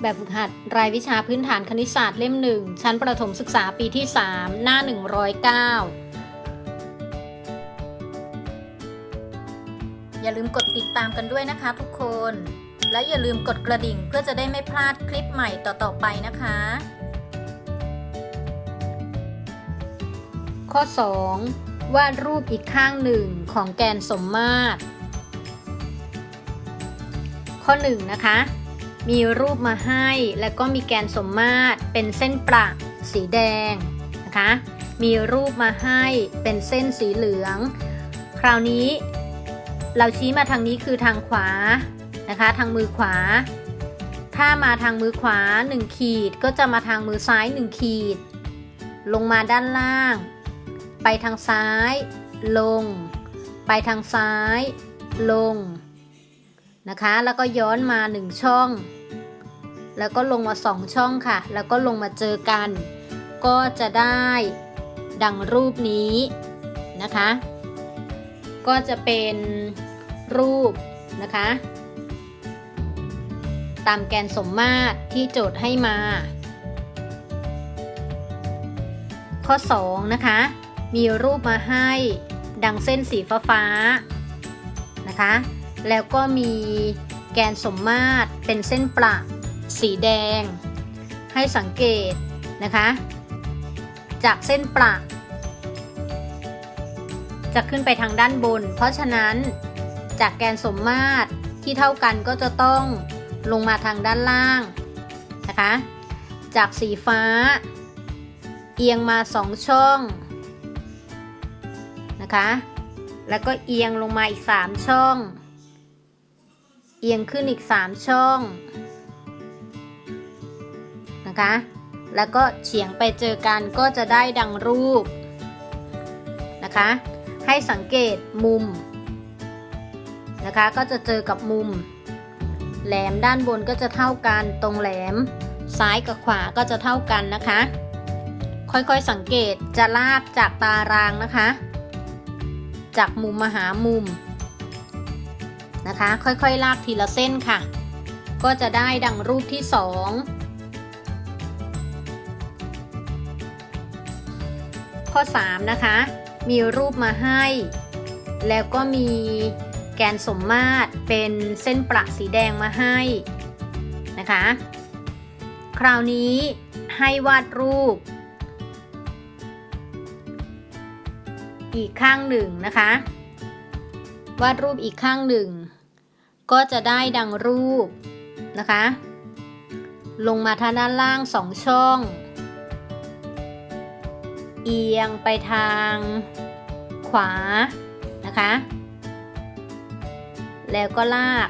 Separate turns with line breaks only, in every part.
แบบฝึกหัดรายวิชาพื้นฐานคณิตศาสตร์เล่มหนึ่งชั้นประถมศึกษาปีที่ 3 หน้า 109 อย่าลืมกดติดตามกันด้วยนะคะทุกคน และอย่าลืมกดกระดิ่งเพื่อจะได้ไม่พลาดคลิปใหม่ต่อ ๆ ไปนะคะ ข้อ 2 วาดรูปอีกข้างหนึ่งของแกนสมมาตร ข้อ 1 นะคะ มีรูปมาให้ แล้วก็มีแกนสมมาตร เป็นเส้นประสีแดงนะคะ มีรูปมาให้เป็นเส้นสีเหลือง คราวนี้ เราชี้มาทางนี้คือทางขวานะคะ ทางมือขวา ถ้ามาทางมือขวา 1 ขีดก็จะมาทางมือซ้าย 1 ขีด ลงมาด้านล่าง ไปทางซ้าย ลง ไปทางซ้าย ลงนะคะ แล้วก็ย้อนมา 1 ช่อง แล้วก็ลงมา 2 ช่องค่ะ แล้วก็ลงมาเจอกัน ก็จะได้ดังรูปนี้นะคะ ก็จะเป็นรูปนะคะ ตามแกนสมมาตรที่โจทย์ให้มา ข้อ 2 นะคะ มีรูปมาให้ดังเส้นสีฟ้าฟ้านะคะ แล้วก็มีแกนสมมาตรเป็นเส้นประ สีแดง ให้สังเกตนะคะ จากเส้นประจะขึ้นไปทางด้านบน เพราะฉะนั้นจากแกนสมมาตรที่เท่ากันก็จะต้องลงมาทางด้านล่างนะคะ จากสีฟ้า เอียงมาสองช่องนะคะ แล้วก็เอียงลงมาอีก 3 ช่อง เอียงขึ้นอีก 3 ช่อง นะคะ แล้วก็เฉียงไปเจอกันก็จะได้ดังรูปนะคะ ให้สังเกตมุมนะคะ ก็จะเจอกับมุม แหลมด้านบนก็จะเท่ากันตรงแหลม ซ้ายกับขวาก็จะเท่ากันนะคะ ค่อยๆสังเกตจะลากจากตารางนะคะ จากมุมมาหามุมนะคะ ค่อยๆลากทีละเส้นค่ะ ก็จะได้ดังรูปที่2 ข้อ 3 นะคะ มีรูปมาให้ แล้วก็มีแกนสมมาตรเป็นเส้นประสีแดงมาให้นะคะ คราวนี้ให้วาดรูป อีกข้างหนึ่งนะคะ วาดรูปอีกข้างหนึ่ง ก็จะได้ดังรูปนะคะ ลงมาทางด้านล่างสองช่อง เอียงไปทางขวานะคะ แล้วก็ลาก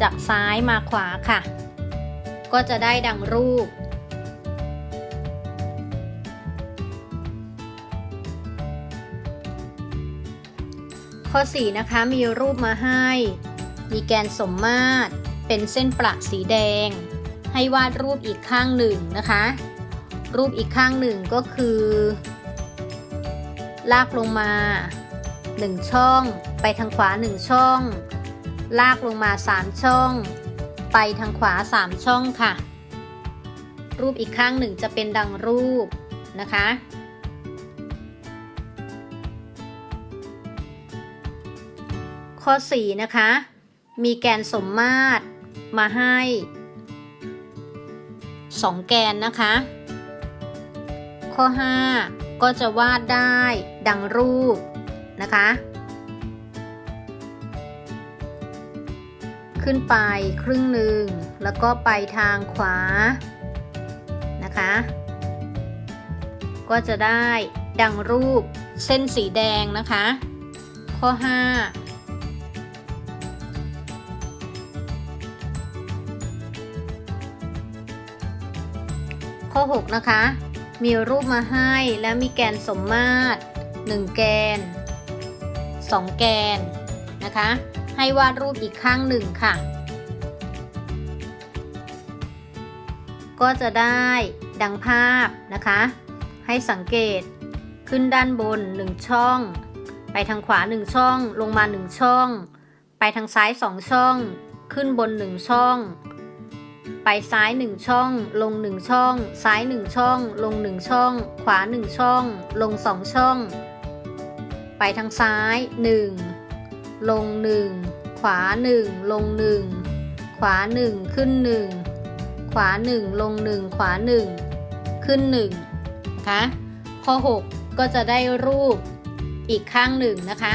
จากซ้ายมาขวาค่ะ ก็จะได้ดังรูป ข้อ 4 นะคะมีรูปมาให้ มีแกนสมมาตร เป็นเส้นประสีแดง ให้วาดรูปอีกข้างหนึ่งนะคะ รูปอีกข้างหนึ่งก็คือ ลากลงมา 1 ช่อง ไปทางขวา 1 ช่อง ลากลงมา 3 ช่อง ไปทางขวา 3 ช่องค่ะ รูปอีกข้างหนึ่งจะเป็นดังรูปนะคะ ข้อ 4 นะคะ มีแกนสมมาตรมาให้ 2 แกนนะคะ ข้อ 5 ก็จะวาดได้ดังรูปนะคะ ขึ้นไปครึ่งหนึ่งแล้วก็ไปทางขวานะคะ ก็จะได้ดังรูปเส้นสีแดงนะคะ ข้อ 5ข้อ 6 นะคะ มีรูปมาให้แล้วมีแกนสมมาตร 1 แกน 2 แกนนะคะ ให้วาดรูปอีกข้างหนึ่งค่ะ ก็จะได้ดังภาพนะคะ ให้สังเกตขึ้นด้านบน 1 ช่อง ไปทางขวา 1 ช่อง ลงมา 1 ช่อง ไปทางซ้าย 2 ช่อง ขึ้นบน 1 ช่อง ไปซ้าย 1 ช่อง ลง 1 ช่อง ซ้าย 1 ช่อง ลง 1 ช่อง ขวา 1 ช่อง ลง 2 ช่อง ไปทางซ้าย 1 ลง 1 ขวา 1 ลง 1 ขวา 1 ขึ้น 1 ขวา 1 ลง 1 ขวา 1 ขึ้น1นะคะข้อ 6 ก็จะได้รูปอีกข้างหนึ่งนะคะ